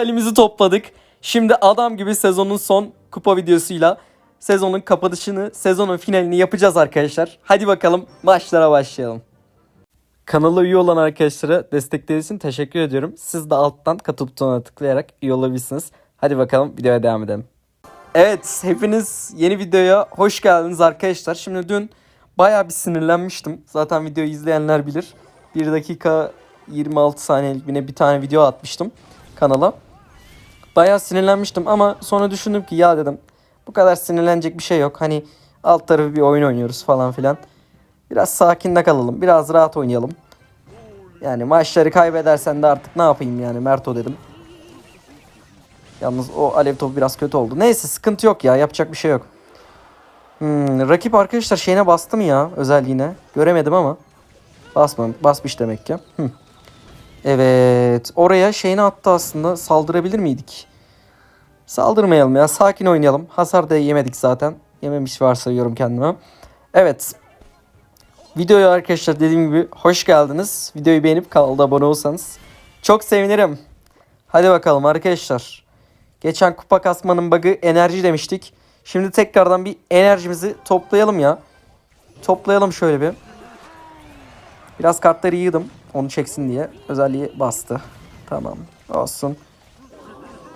Halimizi topladık. Şimdi adam gibi sezonun son kupa videosuyla sezonun kapatışını, sezonun finalini yapacağız arkadaşlar. Hadi bakalım maçlara başlayalım. Kanala üye olan arkadaşlara destekleri için teşekkür ediyorum. Siz de alttan katıl butonuna tıklayarak üye olabilirsiniz. Hadi bakalım videoya devam edelim. Evet hepiniz yeni videoya hoş geldiniz arkadaşlar. Şimdi dün bayağı bir sinirlenmiştim. Zaten videoyu izleyenler bilir. 1 dakika 26 saniyelik bir tane video atmıştım kanala. Bayağı sinirlenmiştim ama sonra düşündüm ki ya dedim bu kadar sinirlenecek bir şey yok. Hani alt tarafı bir oyun oynuyoruz falan filan. Biraz sakin de kalalım. Biraz rahat oynayalım. Yani maçları kaybedersen de artık ne yapayım yani Merto dedim. Yalnız o alev topu biraz kötü oldu. Neyse sıkıntı yok ya yapacak bir şey yok. Hmm, rakip arkadaşlar şeyine bastı mı ya özelliğine? Göremedim ama. Basmam, basmış demek ki. Hı. Evet oraya şeyini attı aslında saldırabilir miydik? Saldırmayalım ya sakin oynayalım. Hasar da yemedik zaten. Yememiş varsayıyorum kendime. Evet Videoya arkadaşlar dediğim gibi hoş geldiniz. Videoyu beğenip kanalda abone olsanız çok sevinirim. Hadi bakalım arkadaşlar. Geçen kupa kasmanın bug'ı enerji demiştik. Şimdi tekrardan bir enerjimizi toplayalım ya. Toplayalım şöyle bir. Biraz kartları yığdım. Onu çeksin diye. Özelliği bastı. Tamam. Olsun.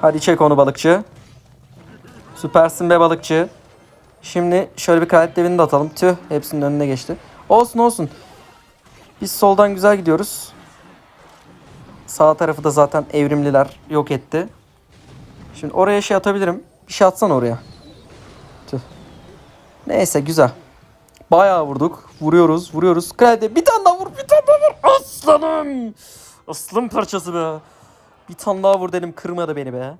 Hadi çek onu balıkçı. Süpersin be balıkçı. Şimdi şöyle bir kraliyet devini de atalım. Tüh hepsinin önüne geçti. Olsun olsun. Biz soldan güzel gidiyoruz. Sağ tarafı da zaten evrimliler yok etti. Şimdi oraya şey atabilirim. Bir şey atsan oraya. Tüh. Neyse güzel. Bayağı vurduk. Vuruyoruz, vuruyoruz. Kraliyet bir tane daha vur, bir tane daha vur. Aslanım. Aslan parçası be. Bir tane daha vur dedim kırmadı beni be.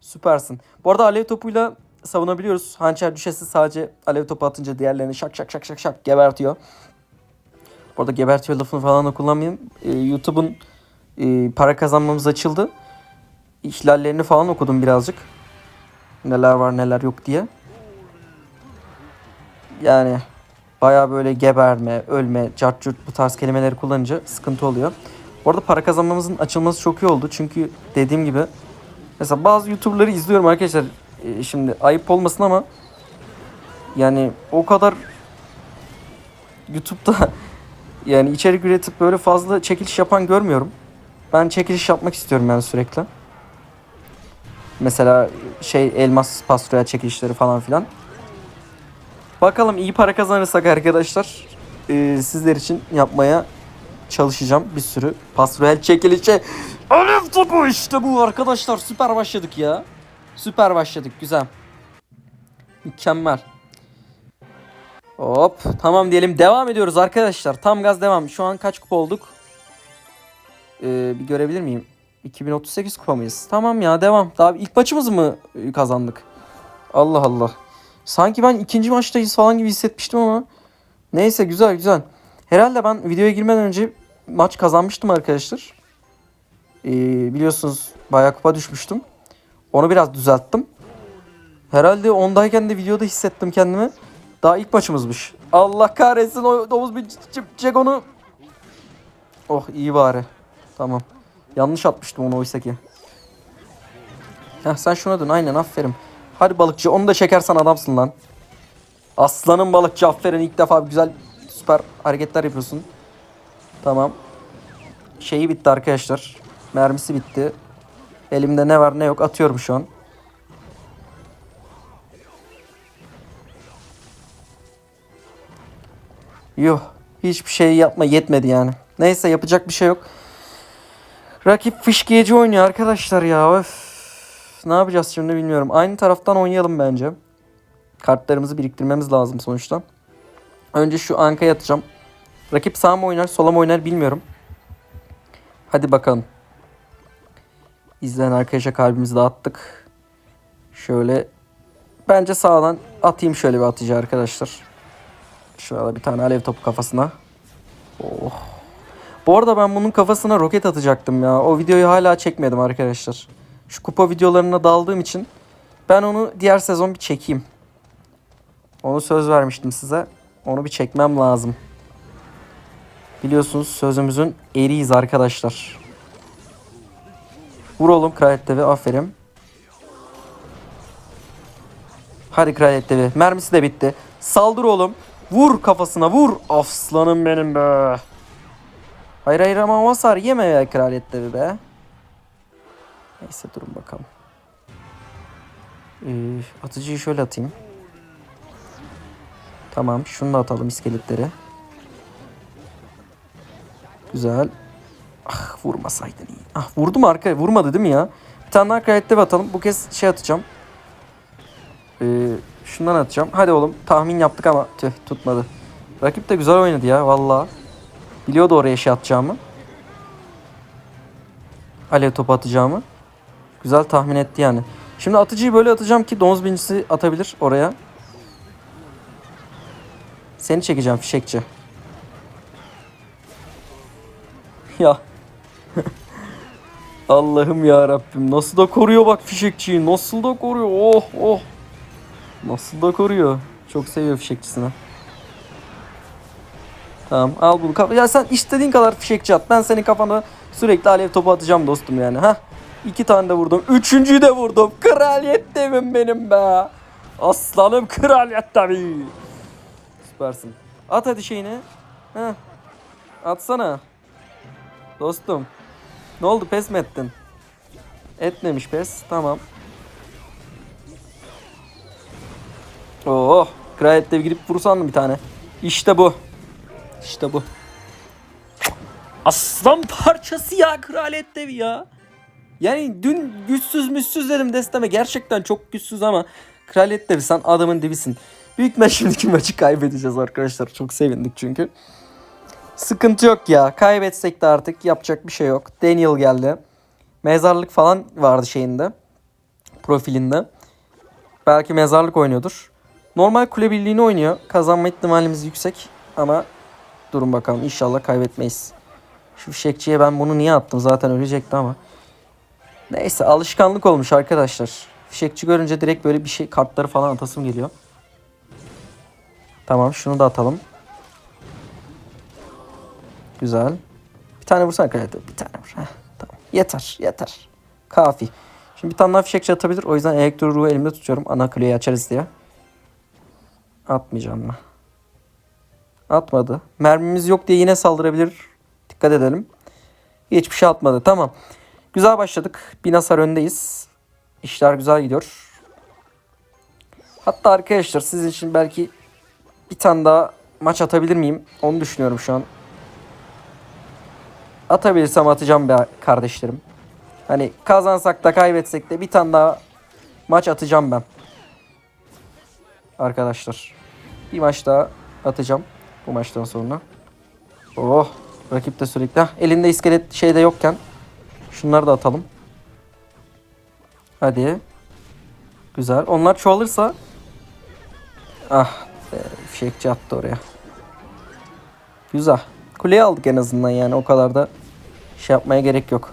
Süpersin. Bu arada alev topuyla savunabiliyoruz. Hançer düşesi sadece alev topu atınca diğerlerini şak şak şak şak şak gebertiyor. Bu arada gebertiyor lafını falan da kullanmayayım. Ee, YouTube'un e, para kazanmamız açıldı. İhlallerini falan okudum birazcık. Neler var neler yok diye. Yani baya böyle geberme, ölme, cart curt bu tarz kelimeleri kullanınca sıkıntı oluyor. Bu arada para kazanmamızın açılması çok iyi oldu. Çünkü dediğim gibi mesela bazı YouTuber'ları izliyorum arkadaşlar. Ee, şimdi ayıp olmasın ama yani o kadar YouTube'da yani içerik üretip böyle fazla çekiliş yapan görmüyorum. Ben çekiliş yapmak istiyorum yani sürekli. Mesela şey elmas pastoral çekilişleri falan filan. Bakalım iyi para kazanırsak arkadaşlar e, sizler için yapmaya çalışacağım bir sürü pastoral çekilişe. Alev topu işte bu arkadaşlar süper başladık ya. Süper başladık güzel. Mükemmel. Hop tamam diyelim devam ediyoruz arkadaşlar. Tam gaz devam. Şu an kaç kupa olduk? Ee, bir görebilir miyim? 2038 kupa mıyız? Tamam ya devam. Daha ilk maçımızı mı e, kazandık? Allah Allah. Sanki ben ikinci maçtayız falan gibi hissetmiştim ama. Neyse güzel güzel. Herhalde ben videoya girmeden önce maç kazanmıştım arkadaşlar. Ee, biliyorsunuz bayağı kupa düşmüştüm. Onu biraz düzelttim. Herhalde ondayken de videoda hissettim kendimi. Daha ilk maçımızmış. Allah kahretsin o domuz bir çek onu. Oh iyi bari. Tamam. Yanlış atmıştım onu oysa ki. Heh, sen şuna dön aynen aferin. Hadi balıkçı onu da çekersen adamsın lan. Aslanın balıkçı aferin ilk defa güzel süper hareketler yapıyorsun. Tamam. Şeyi bitti arkadaşlar. Mermisi bitti. Elimde ne var ne yok atıyorum şu an. Yuh. Hiçbir şey yapma yetmedi yani. Neyse yapacak bir şey yok. Rakip fışkiyeci oynuyor arkadaşlar ya. Öf. Ne yapacağız şimdi bilmiyorum. Aynı taraftan oynayalım bence. Kartlarımızı biriktirmemiz lazım sonuçta. Önce şu ankaya atacağım. Rakip sağ mı oynar sola mı oynar bilmiyorum. Hadi bakalım. İzleyen arkadaşa kalbimizi dağıttık. Şöyle bence sağdan atayım şöyle bir atıcı arkadaşlar. Şurada bir tane alev topu kafasına. Oh. Bu arada ben bunun kafasına roket atacaktım ya. O videoyu hala çekmedim arkadaşlar. Şu kupa videolarına daldığım için ben onu diğer sezon bir çekeyim. Onu söz vermiştim size. Onu bir çekmem lazım. Biliyorsunuz sözümüzün eriyiz arkadaşlar. Vur oğlum kraliyet devi aferin. Hadi kraliyet devi. Mermisi de bitti. Saldır oğlum. Vur kafasına vur. Aslanım benim be. Hayır hayır ama hasar yeme ya kraliyet devi be. Neyse durun bakalım. Ee, atıcıyı şöyle atayım. Tamam şunu da atalım iskeletleri. Güzel. Ah vurmasaydın iyi. Ah vurdu mu arka? Vurmadı değil mi ya? Bir tane daha kraliyet devi atalım. Bu kez şey atacağım. Ee, şundan atacağım. Hadi oğlum tahmin yaptık ama tüh tutmadı. Rakip de güzel oynadı ya valla. Biliyordu oraya şey atacağımı. Alev topu atacağımı. Güzel tahmin etti yani. Şimdi atıcıyı böyle atacağım ki domuz binicisi atabilir oraya. Seni çekeceğim fişekçi. Ya. Allah'ım ya Rabbim nasıl da koruyor bak fişekçiyi. Nasıl da koruyor. Oh oh. Nasıl da koruyor. Çok seviyor fişekçisini. Tamam al bunu. Ya sen istediğin kadar fişekçi at. Ben senin kafana sürekli alev topu atacağım dostum yani. Ha? İki tane de vurdum. Üçüncüyü de vurdum. Kraliyet devim benim be. Aslanım kraliyet devi. Süpersin. At hadi şeyini. Heh. Atsana. Dostum. Ne oldu pes mi ettin? Etmemiş pes. Tamam. Oh. Kraliyet devi gidip vursan bir tane? İşte bu. İşte bu. Aslan parçası ya kraliyet devi ya. Yani dün güçsüz müssüz dedim desteme. Gerçekten çok güçsüz ama kraliyet devi sen adamın dibisin. Büyük ihtimal şimdiki maçı kaybedeceğiz arkadaşlar. Çok sevindik çünkü. Sıkıntı yok ya. Kaybetsek de artık yapacak bir şey yok. Daniel geldi. Mezarlık falan vardı şeyinde. Profilinde. Belki mezarlık oynuyordur. Normal kule birliğini oynuyor. Kazanma ihtimalimiz yüksek. Ama durun bakalım. İnşallah kaybetmeyiz. Şu fişekçiye ben bunu niye attım? Zaten ölecekti ama. Neyse alışkanlık olmuş arkadaşlar. Fişekçi görünce direkt böyle bir şey kartları falan atasım geliyor. Tamam şunu da atalım. Güzel. Bir tane vursana kraliçe. Bir tane vur. Heh, tamam. Yeter yeter. Kafi. Şimdi bir tane daha fişekçi atabilir. O yüzden elektro ruhu elimde tutuyorum. Ana kuleyi açarız diye. Atmayacağım mı? Atmadı. Mermimiz yok diye yine saldırabilir. Dikkat edelim. Hiçbir şey atmadı. Tamam. Güzel başladık. Bir hasar öndeyiz. İşler güzel gidiyor. Hatta arkadaşlar sizin için belki bir tane daha maç atabilir miyim? Onu düşünüyorum şu an. Atabilirsem atacağım be kardeşlerim. Hani kazansak da kaybetsek de bir tane daha maç atacağım ben. Arkadaşlar. Bir maç daha atacağım bu maçtan sonra. Oh rakip de sürekli. Elinde iskelet şeyde yokken şunları da atalım. Hadi. Güzel. Onlar çoğalırsa ah be, fişekçi attı oraya. Güzel. Kuleyi aldık en azından yani o kadar da şey yapmaya gerek yok.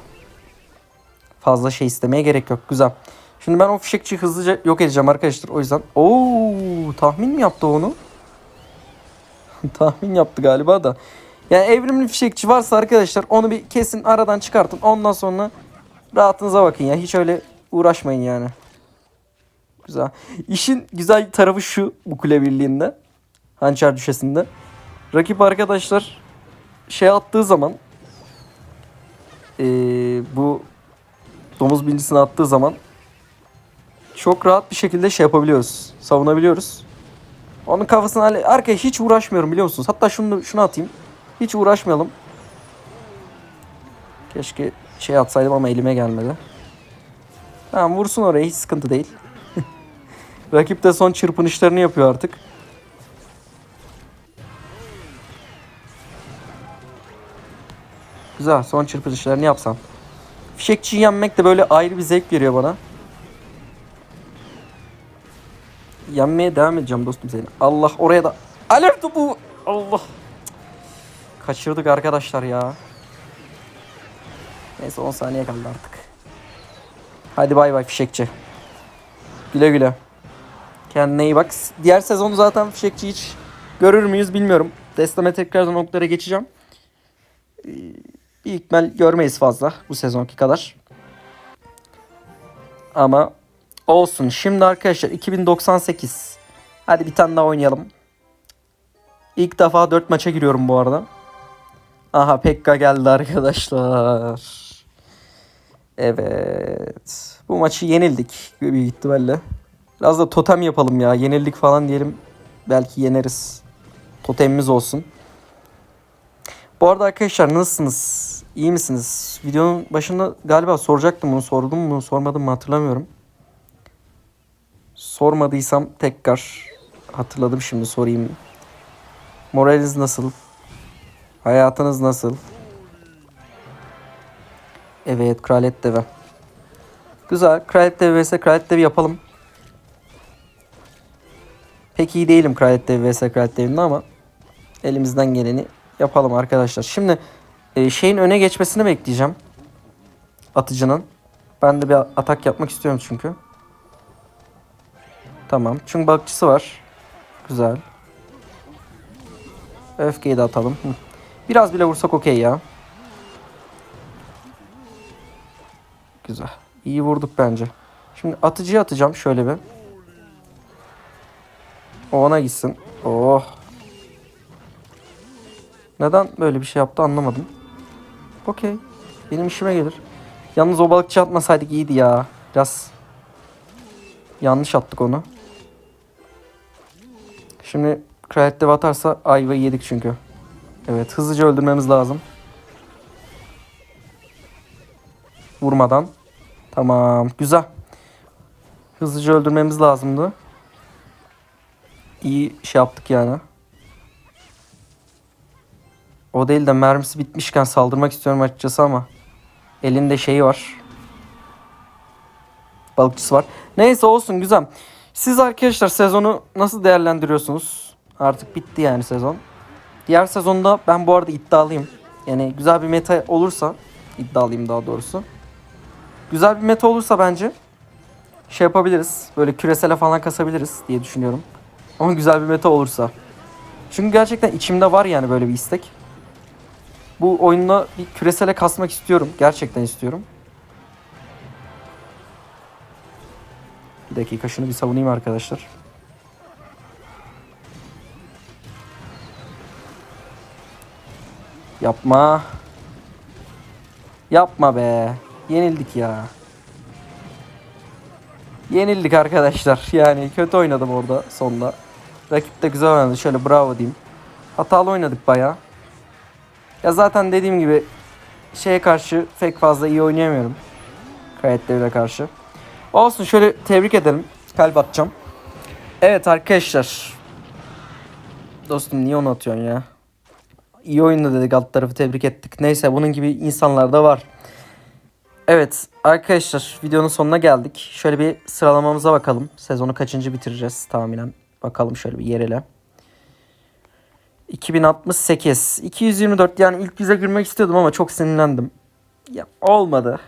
Fazla şey istemeye gerek yok. Güzel. Şimdi ben o fişekçiyi hızlıca yok edeceğim arkadaşlar. O yüzden ooo tahmin mi yaptı onu? tahmin yaptı galiba da. Yani evrimli fişekçi varsa arkadaşlar onu bir kesin aradan çıkartın. Ondan sonra rahatınıza bakın ya. Hiç öyle uğraşmayın yani. Güzel. İşin güzel tarafı şu bu kule birliğinde. Hançer düşesinde. Rakip arkadaşlar şey attığı zaman ee, bu domuz bincisini attığı zaman çok rahat bir şekilde şey yapabiliyoruz. Savunabiliyoruz. Onun kafasına hani arkaya hiç uğraşmıyorum biliyor musunuz? Hatta şunu şunu atayım. Hiç uğraşmayalım. Keşke şey atsaydım ama elime gelmedi. Tamam vursun oraya hiç sıkıntı değil. Rakip de son çırpınışlarını yapıyor artık. Güzel son çırpınışlarını yapsam. Fişekçiyi yenmek de böyle ayrı bir zevk veriyor bana. Yenmeye devam edeceğim dostum seni. Allah oraya da alev topu. Allah. Kaçırdık arkadaşlar ya. Neyse 10 saniye kaldı artık. Hadi bay bay fişekçi. Güle güle. Kendine iyi bak. Diğer sezonu zaten fişekçi hiç görür müyüz bilmiyorum. Desteme tekrar noktalara geçeceğim. Ee, Bir ihtimal görmeyiz fazla bu sezonki kadar. Ama olsun. Şimdi arkadaşlar 2098. Hadi bir tane daha oynayalım. İlk defa 4 maça giriyorum bu arada. Aha Pekka geldi arkadaşlar. Evet. Bu maçı yenildik büyük ihtimalle. Biraz da totem yapalım ya. Yenildik falan diyelim. Belki yeneriz. Totemimiz olsun. Bu arada arkadaşlar nasılsınız? İyi misiniz? Videonun başında galiba soracaktım bunu. Sordum mu sormadım mı hatırlamıyorum. Sormadıysam tekrar hatırladım şimdi sorayım. Moraliniz nasıl? Hayatınız nasıl? Evet Kraliyet Deve. Güzel. Kraliyet Deve vs Kraliyet Deve yapalım. Pek iyi değilim Kraliyet Deve vs Kraliyet Deve'nde ama elimizden geleni yapalım arkadaşlar. Şimdi e, şeyin öne geçmesini bekleyeceğim. Atıcının. Ben de bir atak yapmak istiyorum çünkü. Tamam. Çünkü balıkçısı var. Güzel. Öfkeyi de atalım. Hı. Biraz bile vursak okey ya. Güzel. İyi vurduk bence. Şimdi atıcıya atacağım şöyle bir. O ona gitsin. Oh. Neden böyle bir şey yaptı anlamadım. Okey. Benim işime gelir. Yalnız o balıkçı atmasaydık iyiydi ya. Biraz yanlış attık onu. Şimdi Kraliyet Dev atarsa ayvayı yedik çünkü. Evet hızlıca öldürmemiz lazım. Vurmadan. Tamam güzel. Hızlıca öldürmemiz lazımdı. İyi şey yaptık yani. O değil de mermisi bitmişken saldırmak istiyorum açıkçası ama elinde şeyi var. Balıkçısı var. Neyse olsun güzel. Siz arkadaşlar sezonu nasıl değerlendiriyorsunuz? Artık bitti yani sezon. Diğer sezonda ben bu arada iddialıyım. Yani güzel bir meta olursa iddialıyım daha doğrusu. Güzel bir meta olursa bence şey yapabiliriz. Böyle küresele falan kasabiliriz diye düşünüyorum. Ama güzel bir meta olursa. Çünkü gerçekten içimde var yani böyle bir istek. Bu oyunda bir küresele kasmak istiyorum. Gerçekten istiyorum. Bir dakika şunu bir savunayım arkadaşlar. Yapma. Yapma be. Yenildik ya. Yenildik arkadaşlar. Yani kötü oynadım orada sonda. Rakip de güzel oynadı. Şöyle bravo diyeyim. Hatalı oynadık bayağı. Ya zaten dediğim gibi şeye karşı pek fazla iyi oynayamıyorum. Kayıt devre karşı. Olsun şöyle tebrik edelim. Kalp atacağım. Evet arkadaşlar. Dostum niye onu atıyorsun ya? İyi oyunda dedik alt tarafı tebrik ettik. Neyse bunun gibi insanlar da var. Evet arkadaşlar videonun sonuna geldik. Şöyle bir sıralamamıza bakalım. Sezonu kaçıncı bitireceğiz tahminen. Bakalım şöyle bir yerele. 2068. 224 yani ilk yüze girmek istiyordum ama çok sinirlendim. Ya olmadı.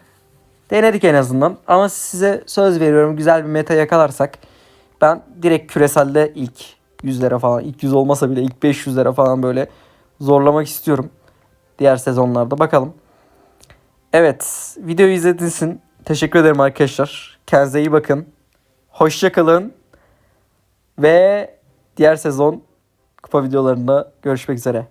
Denedik en azından. Ama size söz veriyorum güzel bir meta yakalarsak ben direkt küreselde ilk 100'lere falan ilk 100 olmasa bile ilk 500'lere falan böyle zorlamak istiyorum. Diğer sezonlarda bakalım. Evet videoyu izlediğiniz için teşekkür ederim arkadaşlar. Kendinize iyi bakın. Hoşçakalın. Ve diğer sezon kupa videolarında görüşmek üzere.